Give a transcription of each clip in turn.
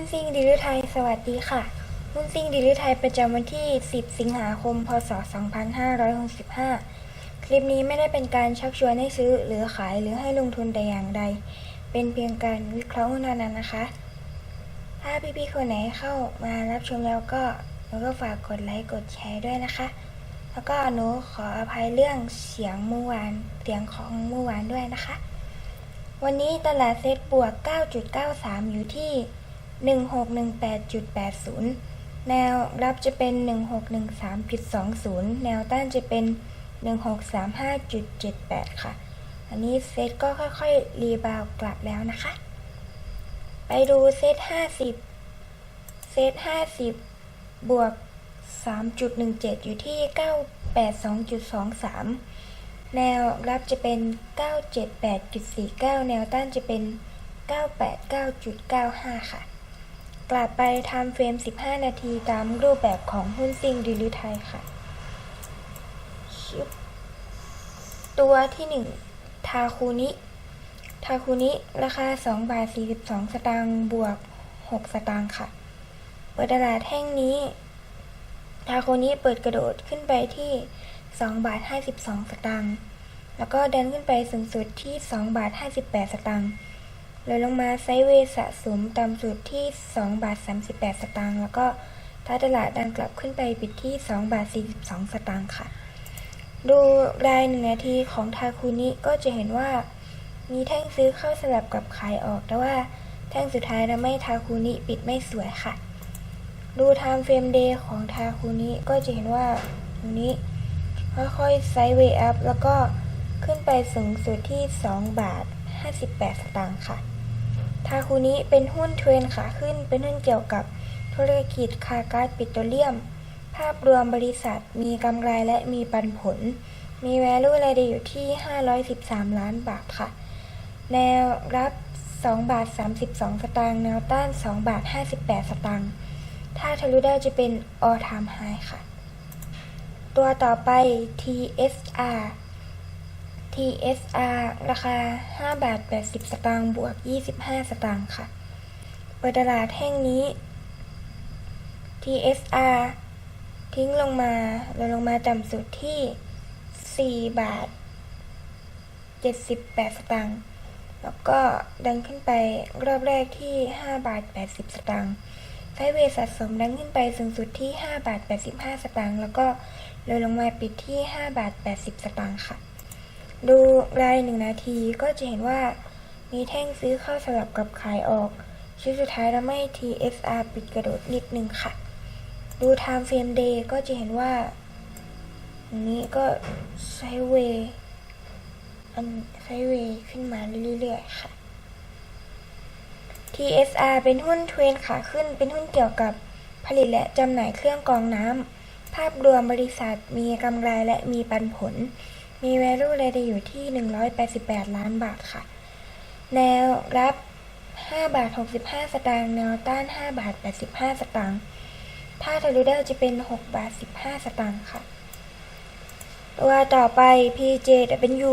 หุ้นซิงดิลิไทยสวัสดีค่ะหุ้นซิงดิลิไทยประจำวันที่ 10 สิงหาคม พศ 2565 คลิปนี้ไม่ได้เป็นการชักชวนให้ซื้อหรือขายหรือให้ลงทุนแต่อย่างใด เป็นเพียงการวิเคราะห์หุ้นเท่านั้นนะคะ ถ้าพี่ๆคนไหนเข้ามารับชมแล้วก็หนูก็ฝากกดไลค์กดแชร์ด้วยนะคะ แล้วก็หนูขออภัยเรื่องเสียงเมื่อวานเสียงของเมื่อวานด้วยนะคะ วันนี้ตลาดเซ็ตบวก 9.93 อยู่ที่ 1618.80 แนวรับจะเป็น 1613.20 แนวต้านจะเป็น 1635.78 ค่ะ อันนี้เซตก็ค่อยๆ รีบาวกลับแล้วนะคะ ไปดูเซต50 เซต50 บวก 3.17 อยู่ที่ 982.23 แนวรับจะเป็น 978.49 แนวต้านจะเป็น 989.95 ค่ะ กลับไปทำเฟรม 15 นาทีตามรูปแบบของหุ้นซิงดิลิไทยค่ะ ตัวที่ 1 ทาคูนิ ทาคูนิ ราคา 2 บาท 42 สตางค์บวก 6 สตางค์ค่ะ เปิดตลาดแท่งนี้ ทาโคนี้เปิดกระโดดขึ้นไปที่ 2 บาท 52 สตางค์แล้วก็เดินขึ้นไปสูงสุดที่ 2 บาท 58 สตางค์ เลยลงมาไซด์เวย์สะสมต่ำสุดที่ 2 บาท 38 สตางค์แล้วก็ท้าตลาดดันกลับขึ้นไปปิดที่ 2 บาท 42 สตางค์ค่ะ ดูรายหนึ่งนาทีของทาคุนิก็จะเห็นว่า มีแท่งซื้อเข้าสลับกับขายออก แต่ว่าแท่งสุดท้ายทำให้ทาคุนิปิดไม่สวยค่ะ ดู time frame day ของทาคูนี้ก็จะเห็นว่าตรงนี้ค่อยๆไซด์เวย์อัพแล้วก็ขึ้นไปสูงสุดที่ 2 บาท 58 สตางค์ค่ะ ทาคูนี้เป็นหุ้นเทรนขาขึ้นเป็นหุ้นเกี่ยวกับธุรกิจคาร์ก๊าซปิโตรเลียม ภาพรวมบริษัทมีกำไรและมีปันผล มี value รายได้อยู่ที่ 513 ล้านบาทค่ะ แนวรับ2บาท32 สตางค์แนวต้าน2บาท58 สตางค์ถ้าทะลุได้จะเป็น all time high ค่ะ ตัวต่อไป TSR TSR ราคา 5 บาท 80 สตางค์บวก 25 สตางค์ค่ะ เปิดตลาดแท่งนี้ TSR ทิ้งลงมาลดลงมาต่ำสุดที่ 4 บาท 78 สตางค์ แล้วก็ดันขึ้นไปรอบแรกที่ 5 บาท 80 สตางค์ไซเวสะสมดันขึ้นไปสูงสุดที่ 5 บาท 85 สตางค์ แล้วก็เลยลงมาปิดที่ 5 บาท 80 สตางค์ค่ะ ดูรายหนึ่งนาทีก็จะเห็นว่ามีแท่งซื้อเข้าสลับกับขายออกชิ้นสุดท้ายทำให้ TSR ปิดกระโดดนิดนึงค่ะ ดู time frame day ก็จะเห็นว่าอันนี้ก็ไซเวย์อันไซเวย์ขึ้นมาเรื่อยๆค่ะ TSR เป็นหุ้นเทรนขาขึ้น เป็นหุ้นเกี่ยวกับผลิตและจำหน่ายเครื่องกรองน้ำ ภาพรวมบริษัทมีกำไรและมีปันผล มี value รายได้อยู่ที่ 188 ล้านบาทค่ะ แนวรับ 5 บาท 65 สตางค์ แนวต้าน 5 บาท 85 สตางค์ ถ้าทะลุได้จะเป็น 6 บาท 15 สตางค์ค่ะ ตัวต่อไป PJW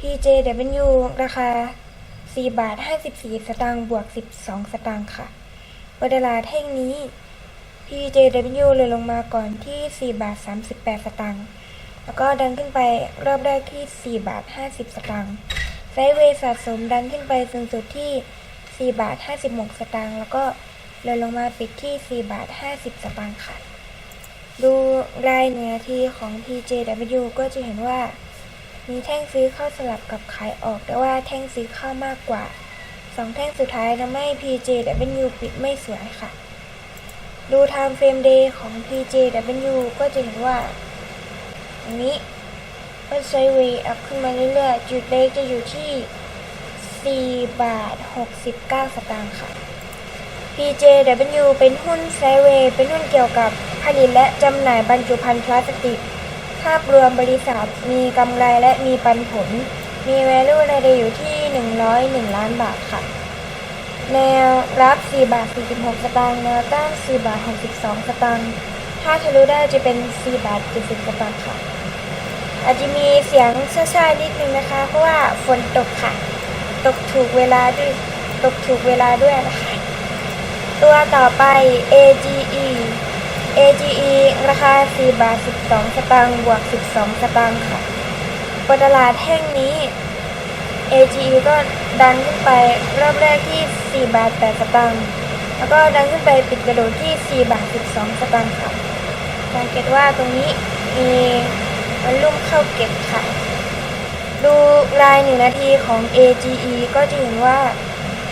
PJW ราคา 4 บาท 54 สตางค์ บวก 12 สตางค์ค่ะเปิดลาแท่งนี้ PJW เลยลงมาก่อนที่ 4 บาท 38 สตางค์ แล้วก็ดันขึ้นไปรอบแรกที่ 4 บาท 50 สตางค์ไซด์เวย์สะสมดันขึ้นไปสูงสุดที่ 4 บาท 56 สตางค์แล้วก็เลยลงมาปิดที่ 4 บาท 50 สตางค์ค่ะ ดูรายหนึ่งนาทีของ PJW ก็จะเห็นว่า มีแท่งซื้อเข้าสลับกับขายออก แต่ว่าแท่งซื้อเข้ามากกว่าสองแท่งสุดท้ายทำให้ PJW ปิดไม่สวยค่ะ ดู time frame day ของ PJW ก็จะเห็นว่า อันนี้ก็ไซเวย์อัพขึ้นมาเรื่อยๆ จุดเบรกจะอยู่ที่ 4 บาท 69 สตางค์ค่ะ PJW เป็นหุ้นไซเวย์เป็นหุ้นเกี่ยวกับผลิตและจำหน่ายบรรจุภัณฑ์พลาสติก ภาพรวมบริษัทมีกำไรและมีปันผล มี value รายได้อยู่ที่ 101 ล้านบาทค่ะ แนวรับ 4 บาท 46 สตางค์ แนวต้าน 4 บาท 62 สตางค์ ถ้าทะลุได้จะเป็น 4 บาท70สตางค์ค่ะ อาจจะมีเสียงซ่าๆนิดนึงนะคะ เพราะว่าฝนตกค่ะ ตกถูกเวลาด้วยตกถูกเวลาด้วยนะคะ ตัวต่อไป AGE AGE ราคา 4 บาท 12 สตางค์บวก 12 สตางค์ค่ะบนตลาดแท่งนี้ AGE ก็ดันขึ้นไปรอบแรกที่ 4 บาท 8 สตางค์ แล้วก็ดันขึ้นไปปิดกระโดดที่ 4 บาท 12 สตางค์ค่ะสังเกตว่าตรงนี้มีมันลุ่มเข้าเก็บค่ะ ดูลายหนึ่งนาทีของ AGE ก็จะเห็นว่า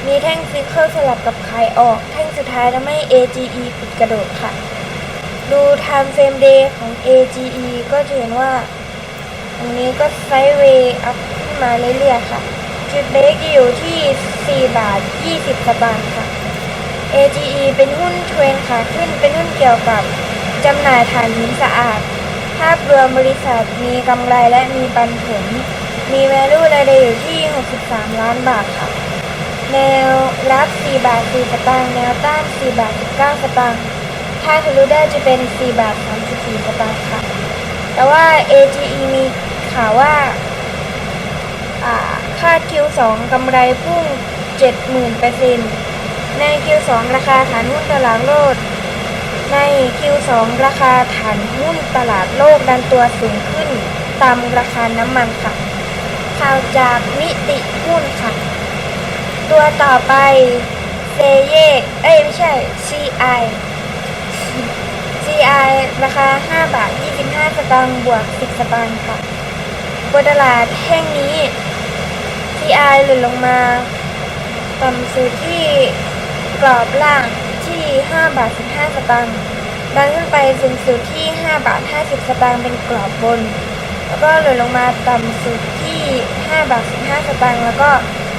มีแท่งซิกเกิลสลับกับขายออก แท่งสุดท้ายทำให้ AGE ปิดกระโดดค่ะ ดู time frame day ของ AGE ก็จะเห็นว่าตรงนี้ก็ไซด์เวย์อัพขึ้นมาเรื่อยๆค่ะ จุดเบรกอยู่ที่ 4 บาท 20สตางค์ค่ะ AGE เป็นหุ้นเทรนขาขึ้นเป็นหุ้นเกี่ยวกับจำหน่ายถ่านหินสะอาด ภาพรวมบริษัทมีกำไรและมีปันผล มี value รายได้อยู่ที่ 63 ล้านบาทค่ะ แนวรับ 4 บาท 4 สตางค์ แนวต้าน 4 บาท 19 สตางค์ ถ้าทะลุได้จะเป็น 4 บาท 34 สตางค์ค่ะ แต่ว่า AGE มีข่าวว่าอ่าคาด Q2 กำไรพุ่ง 70,000% ใน Q2 ราคาฐานหุ้นตลาดโลก ใน Q2 ราคาฐานหุ้นตลาดโลกดันตัวสูงขึ้นตามราคาน้ำมันค่ะ ข่าวจากนิติหุ้นค่ะ ตัวต่อไปเซเย่เอ้ยไม่ใช่ CI CI ราคา 5 บาท 25 สตางค์บวก 10 สตางค์ค่ะบนตลาดแห่งนี้ CI หล่นลงมาต่ำสุดที่ กรอบล่างที่ 5 บาท 15 สตางค์ดันขึ้นไปสูงสุดที่ 5 บาท 50 สตางค์เป็นกรอบบน แล้วก็หล่นลงมาต่ำสุดที่ 5 บาท 15 สตางค์แล้วก็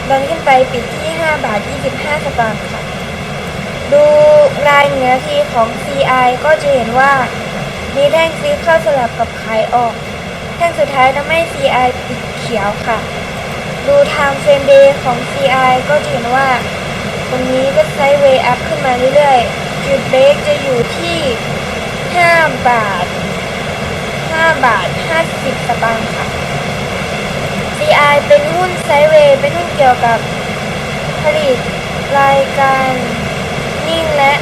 ดันขึ้นไปปิดที่ 5 บาท 25 สตางค์ค่ะ ดูรายเหนือทีของ CI ก็จะเห็นว่า มีแท่งซื้อเข้าสลับกับขายออก แท่งสุดท้ายทำให้ CI ปิดเขียวค่ะ ดู time frame day ของ CI ก็จะเห็นว่า ตรงนี้ก็ไซด์เวย์อัพขึ้นมาเรื่อยๆ จุดเบรกจะอยู่ที่ 5 บาท 5 บาท 50 สตางค์ค่ะ CI เป็นหุ้นไซด์เวย์เป็นหุ้นเกี่ยวกับผลิตรายการนิ่งและ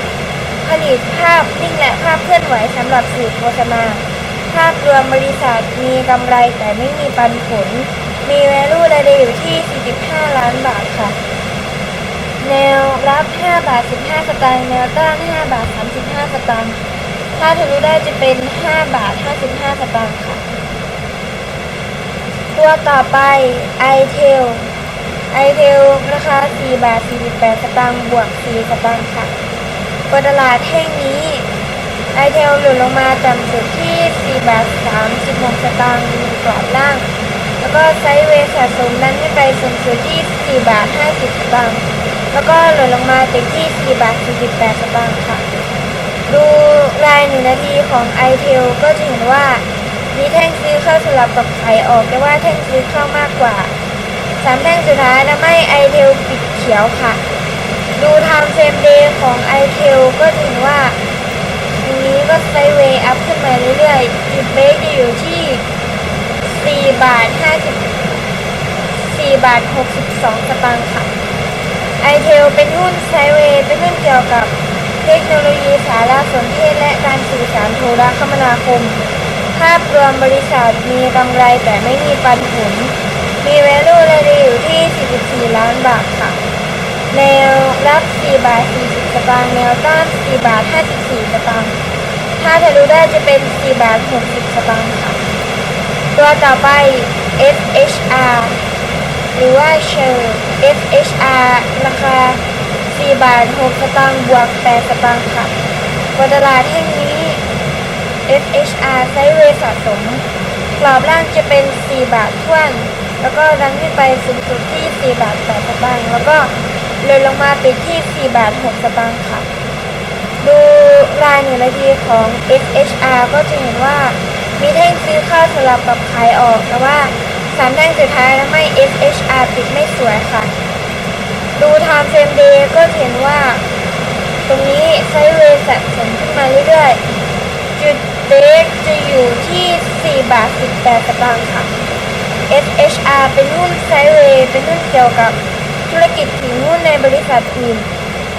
ผลิตภาพนิ่งและภาพเคลื่อนไหวสำหรับสื่อโฆษณา ภาพรวมบริษัทมีกำไรแต่ไม่มีปันผล มี value รายได้อยู่ที่ 45 ล้านบาทค่ะ แนวรับ 5 บาท 15 สตางค์ แนวต้าน 5 บาท 35 สตางค์ ถ้าทะลุได้จะเป็น 5 บาท 55 สตางค์ค่ะ ตัวต่อไป iTel iTel ราคา 4 บาท 48 สตางค์ บวก 4 สตางค์ค่ะบนตลาดแท่งนี้ iTel หล่นลงมาต่ำสุดที่ 4 บาท 36 สตางค์กรอบล่าง แล้วก็ไซด์เวย์สะสมดันขึ้นไปสูงสุดที่ 4 บาท 50 สตางค์ แล้วก็หล่นลงมาติดที่ 4 บาท 48 สตางค์ค่ะ ดูรายหนึ่งนาทีของ iTel ก็จะเห็นว่า มีแท่งซื้อเข้าสลับกับขายออกแต่ว่าแท่งซื้อเข้ามากกว่าสามแท่งสุดท้ายทำให้ iTel ปิดเขียวค่ะ ดู time frame day ของ iTel ก็จะเห็นว่าตรงนี้ก็ไซเวย์อัพขึ้นมาเรื่อยๆจุดเบรกจะอยู่ที่ 4 บาท 50 4 บาท 62 สตางค์ค่ะ iTel เป็นหุ้นไซเวย์เป็นหุ้นเกี่ยวกับเทคโนโลยีสารสนเทศและการสื่อสารโทรคมนาคม ภาพรวมบริษัทมีกำไรแต่ไม่มีปันผล มี value รายได้อยู่ที่ 44 ล้านบาทค่ะ แนวรับ 4 บาท 40 สตางค์ แนวต้าน 4 บาท 54 สตางค์ ถ้าทะลุได้จะเป็น 4 บาท 60 สตางค์ค่ะ ตัวต่อไป FHR หรือว่า Shell FHR ราคา 4 บาท 6 สตางค์บวก 8 สตางค์ค่ะบนตลาดแห่งนี้ FHR ไซเวสะสมกรอบล่างจะเป็น 4 บาทท้วน แล้วก็ดันขึ้นไปสูงสุดที่ 4 บาท 8 สตางค์แล้วก็เลยลงมาปิดที่ 4 บาท 6 สตางค์ค่ะ ดูรายหนึ่งนาทีของ FHR ก็จะเห็นว่ามีแท่งซื้อเข้าสลับกับขายออกแต่ว่า สามแท่งสุดท้ายทำให้ FHR ปิดไม่สวยค่ะ ดู time frame day ก็เห็นว่า ตรงนี้ไซด์เวย์สะสมขึ้นมาเรื่อยๆ จุดเบรกจะอยู่ที่ 4 บาท 18สตางค์ค่ะ SHR เป็นหุ้นไซด์เวย์เป็นหุ้นเกี่ยวกับธุรกิจถือหุ้นในบริษัทอื่น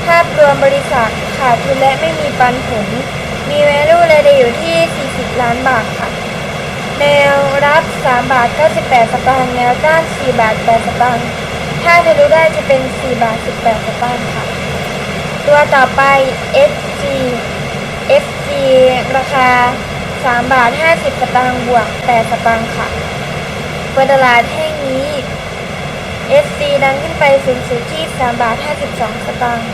ภภาพรวมบริษัทขาดทุนและไม่มีปันผล มี value รายได้อยู่ที่ 40 ล้านบาทค่ะ แนวรับ 3 บาท 98 สตางค์ แนวต้าน 4 บาท 8 สตางค์ ถ้าทะลุได้จะเป็น 4 บาท 18 สตางค์ค่ะ ตัวต่อไป SG FG ราคา 3 บาท 50 สตางค์ บวก 8 สตางค์ค่ะเปิดตลาดแห่งนี้ SC ดันขึ้นไปสูงสุดที่ 3 บาท 52 สตางค์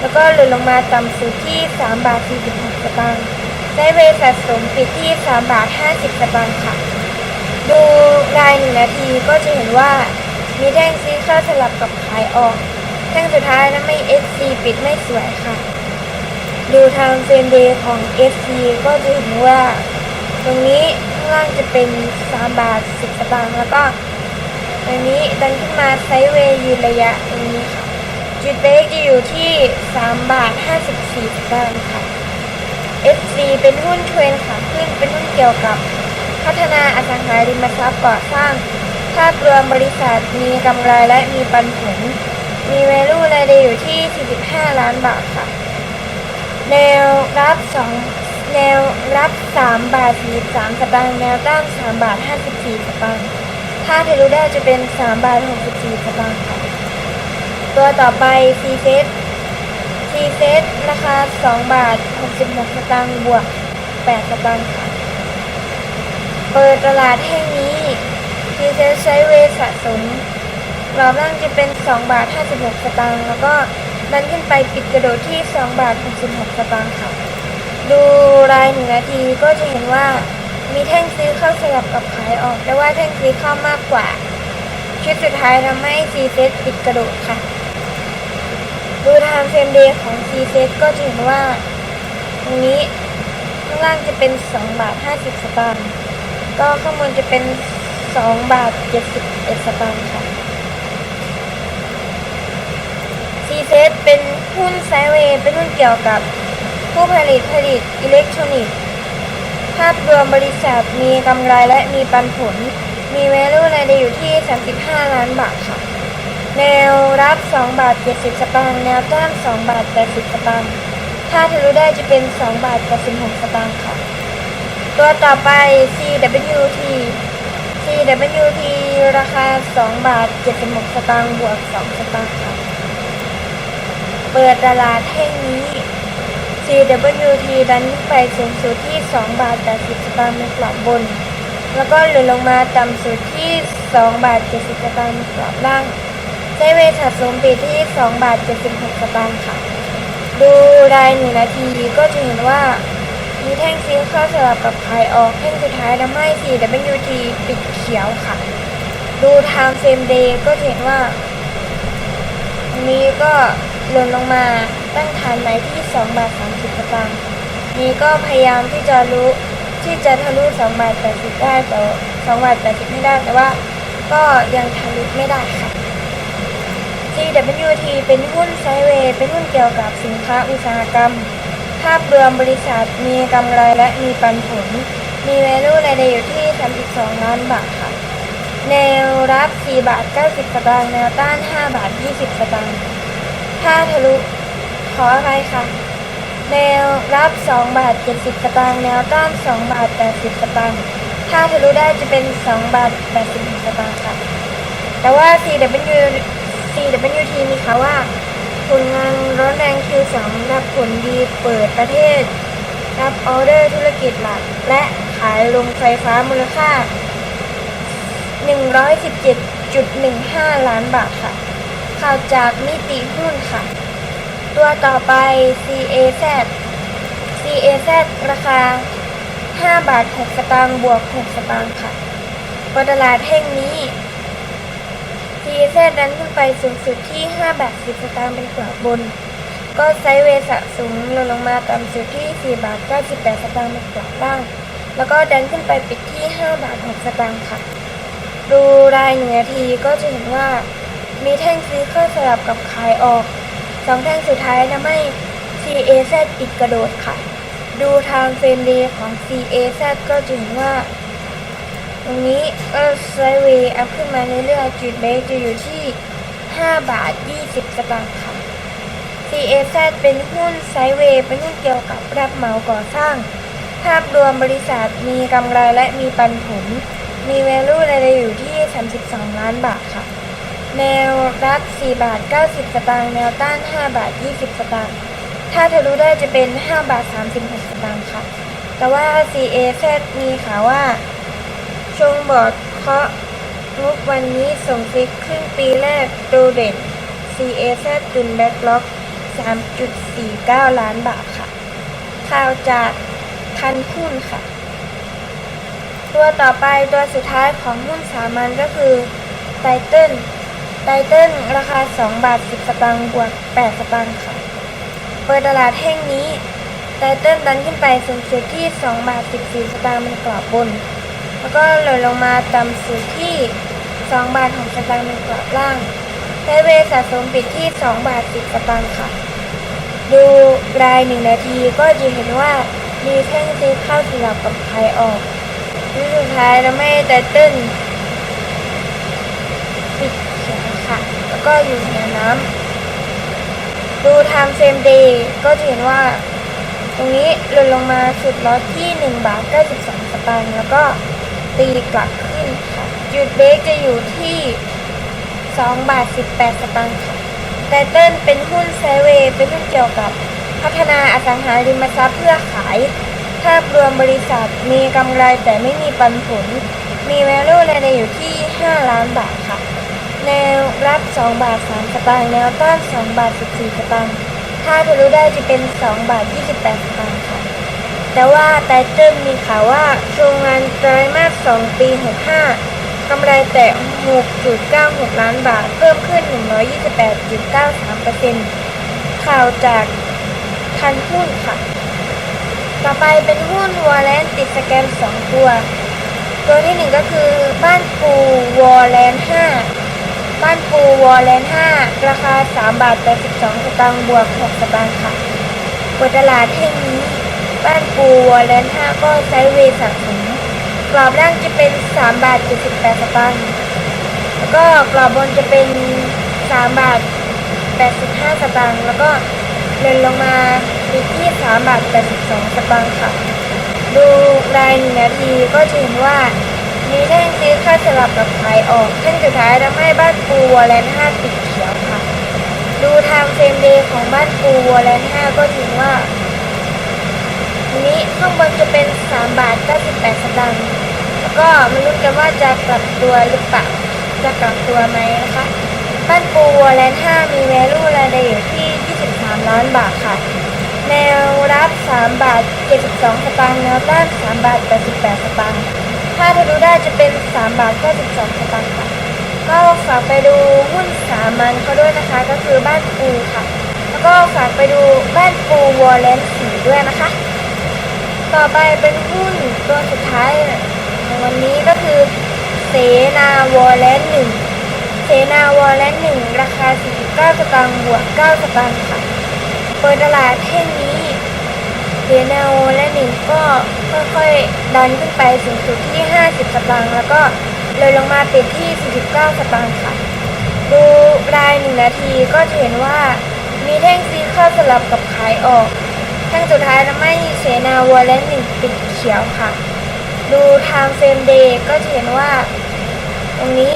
แล้วก็หลุดลงมาต่ำสุดที่ 3 บาท 46 สตางค์ ได้เวสะสมปิดที่3บาท50สตางค์ค่ะ ดูรายหนึ่งนาทีก็จะเห็นว่า มีแท่งซื้อเข้าสลับกับขายออก แท่งสุดท้ายนะไม่ SC ปิดไม่สวยค่ะ ดูทางเฟรมเดย์ของ SC ก็จะเห็นว่า ตรงนี้ข้างล่างจะเป็น 3 บาท 10สตางค์แล้วก็ตรงนี้ดันขึ้นมาไซด์เวย์ยืนระยะตรงนี้ค่ะจุดเบรกจะอยู่ที่ 3 บาท 54สตางค์ค่ะ เป็นหุ้นเทรนขาขึ้นเป็นหุ้นเกี่ยวกับ พัฒนาอสังหาริมทรัพย์ก่อสร้าง ภาพรวมบริษัทมีกำไรและมีปันผล มี value รายได้อยู่ที่ 45 ล้านบาทค่ะ แนวรับ 2 แนวรับ 3 บาท43สตางค์แนวต้าน3บาท 54สตางค์ถ้าเทลุได้จะเป็น 3 บาท 64สตางค์ค่ะ ตัวต่อไป C set C set ราคา 2 บาท 66 สตางค์บวก 8 สตางค์ค่ะ เปิดตลาดแห่งนี้ C set ใช้เวสะสมรอบล่างจะเป็น 2 บาท 56 สตางค์ แล้วก็ดันขึ้นไปปิดกระโดดที่ 2 บาท 66 สตางค์ค่ะ ดูรายหนึ่งนาทีก็จะเห็นว่ามีแท่งซื้อเข้าสลับกับขายออก แต่ว่าแท่งซื้อเข้ามากกว่า ชุดสุดท้ายทำให้ C set ปิดกระโดดค่ะ ดูทางเฟรมเดย์ของ C s ก็จะเห็นว่า ตรงนี้ข้างล่างจะเป็น 2 บาท 50 สตางค์ก็ข้างบนจะเป็น 2 บาท 71 สตางค์ค่ะ C s เป็นหุ้นไซเวย์เป็นหุ้นเกี่ยวกับผู้ผลิตผลิตอิเล็กทรอนิกส์ ภาพรวมบริษัทมีกำไรและมีปันผล มี value รายได้อยู่ที่ 35 ล้านบาทค่ะ แนวรับ 2 บาท 70 สตางค์ แนวต้าน2บาท 80 สตางค์ ถ้าทะลุได้จะเป็น 2 บาท 86 สตางค์ค่ะ ตัวต่อไป CWT CWT ราคา 2 บาท 76 สตางค์ บวก 2 สตางค์ค่ะ เปิดตลาดแห่งนี้ CWT ดันขึ้นไปสูงสุดที่ 2 บาท 80 สตางค์ในกรอบบน แล้วก็หลุดลงมาต่ำสุดที่ 2 บาท 70 สตางค์ในกรอบล่าง ใช้เวลสะสมปิดที่ 2 บาท 76 สตางค์ค่ะ ดูรายหนึ่งนาทีก็จะเห็นว่า มีแท่งซื้อเข้าสลับกับขายออกแท่งสุดท้ายทำให้ CWT ปิดเขียวค่ะ ดูทางเฟรมเดย์ก็จะเห็นว่า นี้ก็หล่นลงมาตั้งฐานไหนที่ 2 บาท 30 สตางค์นี้ก็พยายามที่จะรู้ที่จะทะลุ2บาท80 ได้แต่2บาท80 ไม่ได้แต่ว่าก็ยังทะลุไม่ได้ค่ะ CWT เป็นหุ้นไซเวย์เป็นหุ้นเกี่ยวกับสินค้าอุตสาหกรรม ภาพรวมบริษัทมีกำไรและมีปันผล มี value รายได้อยู่ที่ 32 ล้านบาทค่ะ แนวรับ 4 บาท 90 สตางค์ แนวต้าน 5 บาท 20 สตางค์ ถ้าทะลุ ขออะไรค่ะ แนวรับ 2 บาท 70 สตางค์ แนวต้าน 2 บาท 80 สตางค์ ถ้าทะลุได้จะเป็น 2 บาท80สตางค์ค่ะ แต่ว่า CW CWT มีข่าวว่าผลงานร้อนแรง Q2 รับผลดีเปิดประเทศ รับออเดอร์ธุรกิจหลัก และขายลงไฟฟ้ามูลค่า 117.15 ล้านบาทค่ะ ข่าวจากนิติหุ้นค่ะ ตัวต่อไป CAZ CAZ ราคา 5 บาท 6 สตางค์บวก 6 สตางค์ค่ะบตลาดแห่งนี้ CAZ ดันขึ้นไปสูงสุดที่ 5 บาท 10 สตางค์เป็นกรอบบน ก็ไซด์เวย์สะสมลงลงมาต่ำสุดที่ 4 บาท 98 สตางค์เป็นกรอบล่าง แล้วก็ดันขึ้นไปปิดที่ 5 บาท 6 สตางค์ค่ะ ดูรายหนึ่งนาทีก็จะเห็นว่า มีแท่งซื้อเข้าสลับกับขายออก สองแท่งสุดท้ายทำให้ CAZ ปิดกระโดดค่ะ ดูทางเฟรมเดย์ของ CAZ ก็จะเห็นว่า รงนี้ก็ไซด์เวย์อัพขึ้นมาเรื่อยๆจุดเบรกจะอยู่ที่ 5 บาท 20 สตางค์ค่ะ CAZ เป็นหุ้นไซเวย์เป็นหุ้นเกี่ยวกับรับเหมาก่อสร้าง ภาพรวมบริษัทมีกำไรและมีปันผล มี value รายได้อยู่ที่ 32 ล้านบาทค่ะ แนวรับ4บาท 90 สตางค์ แนวต้าน 5 บาท 20 สตางค์ ถ้าทะลุได้จะเป็น 5 บาท 36 สตางค์ค่ะ แต่ว่า CAZ มีข่าวว่า ชงบอร์ดเคาะงบวันนี้ส่งซิกครึ่งปีแรกโดเด่น CAZ จุนแบ็กล็อก 3.49 ล้านบาทค่ะ ข่าวจากทันหุ้นค่ะ ตัวต่อไปตัวสุดท้ายของหุ้นสามัญก็คือไตเติ้ลไตเติ้ลราคา 2 บาท 10 สตางค์บวก 8 สตางค์ค่ะ เปิดตลาดแห่งนี้ไตเติ้ลดันขึ้นไปสูงสุดที่ 2 บาท 14 สตางค์เป็นกรอบบน แล้วก็หล่นลงมาต่ำสุดที่ 2 บาท6สตางค์เป็นกรอบล่างไซเวสะสมปิดที่ 2 บาท10สตางค์ค่ะ ดูราย1นาทีก็จะเห็นว่ามีแท่งซื้อเข้าสลับกับขายออกที่สุดท้ายแล้วไม่ไตเติ้ลปิดเขียนค่ะ แล้วก็อยู่เหนือน้ำดูไทม์เฟรมเดย์ก็จะเห็นว่า ตรงนี้หล่นลงมาสุดลอตที่ 1 บาท92สตางค์แล้วก็ ตีกลับขึ้นค่ะหยุดเบรกจะอยู่ที่2บาท18 สตางค์ค่ะไตเติ้ลเป็นหุ้นไซเวเป็นหุ้นเกี่ยวกับพัฒนาอสังหาริมทรัพย์เพื่อขายภาพรวมบริษัทมีกำไรแต่ไม่มีปันผล มี value รายได้อยู่ที่ 5 ล้านบาทค่ะ แนวรับ 2 บาท 3 สตางค์ แนวต้าน 2 บาท 14 สตางค์ ถ้าทะลุได้จะเป็น 2 บาท 28 สตางค์ แต่ว่าไตเติ้ลมีข่าวว่าโชว์งานไตรมาส 2 ปี 65กำไรแต่ 6.96 ล้านบาท เพิ่มขึ้น 128.93%ข่าวจากทันหุ้นค่ะ ต่อไปเป็นหุ้นวอลเลนติดสแกม2ตัว ตัวที่หนึ่งก็คือบ้านปูวอลเลน5บ้านปูวอลเลน5ราคา 3 บาท82สตางค์บวก 6 สตางค์ค่ะเปิดตลาดแห่งนี้ บ้านปูวอลเลน5ก็ไซเวย์สะสมกรอบล่างจะเป็น3บาท78สตางค์แล้วก็กรอบบนจะเป็น3บาท85สตางค์แล้วก็เดินลงมาปิดที่3บาท82สตางค์ค่ะ ดูรายหนึ่งนาทีก็จะเห็นว่ามีแท่งซื้อค่าสลับกับขายออกแท่งสุดท้ายทำให้บ้านปูวอลเลน5ติดเขียวค่ะ ดูทม์เฟรมเดย์ของบ้านปูวอลเลน5ก็ถือว่า อันนี้ข้างบนจะเป็น 3 บาท 98 สตางค์แล้วก็มาลุ้นกันว่าจะกลับตัวหรือเปล่าจะกลับตัวไหมนะคะบ้านปูวอลเลน5มี value รายได้อยู่ที่ 23 ล้านบาทค่ะ แนวรับ 3 บาท 72 สตางค์แนวต้าน3บาท 88 สตางค์ถ้าทะลุได้จะเป็น 3 บาท 92 สตางค์ค่ะ ก็ฝากไปดูหุ้นสามัญเขาด้วยนะคะ ก็คือบ้านปูค่ะ แล้วก็ฝากไปดูบ้านปูวอลเลนสีด้วยนะคะ ต่อไปเป็นหุ้นตัวสุดท้ายของวันนี้ก็คือ เสนาวอลเลนหนึ่งเสนาวอลเลนหนึ่งราคา 49 สตางค์บวก 9 สตางค์ค่ะ เปิดตลาดแท่งนี้ เสนาวอลเลนหนึ่งก็ค่อยๆดันขึ้นไปสูงสุดที่ 50 สตางค์แล้วก็เลยลงมาปิดที่ 49 สตางค์ค่ะ ดูรายหนึ่งนาทีก็จะเห็นว่ามีแท่งซื้อเข้าสลับกับขายออก แท่งสุดท้ายทำให้เสนาวอลเลนหนึ่งปิดเขียวค่ะ ดูไทม์เฟรมเดย์ก็จะเห็นว่า ตรงนี้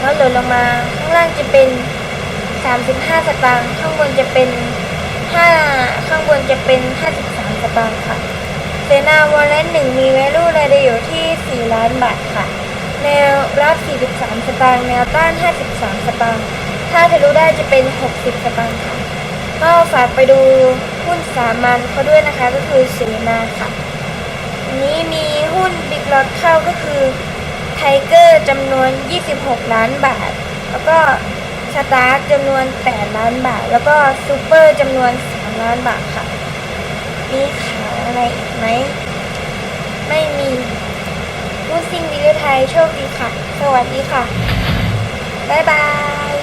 แล้วหล่นลงมาข้างล่างจะเป็น 35 สตางค์ข้างบนจะเป็น 5 ข้างบนจะเป็น 53 สตางค์ค่ะเซนาวอลเลนหนึ่งมี value รายได้อยู่ที่ 4 ล้านบาทค่ะ แนวรับ 43 สตางค์แนวต้าน 53 สตางค์ถ้าทะลุได้จะเป็น 60 สตางค์ค่ะ ก็ฝากไปดูหุ้นสามัญเขาด้วยนะคะก็คือเสนาค่ะนี้มีหุ้นบิ๊กล็อตเข้าก็คือไทเกอร์จำนวน 26 ล้านบาท แล้วก็สตาร์จำนวน 8 ล้านบาท แล้วก็ซูเปอร์จำนวน 3 ล้านบาทค่ะ มีขายอะไรอีกไหม ไม่มีหุ้นซิงดีไทยโชคดีค่ะ สวัสดีค่ะ บ๊ายบาย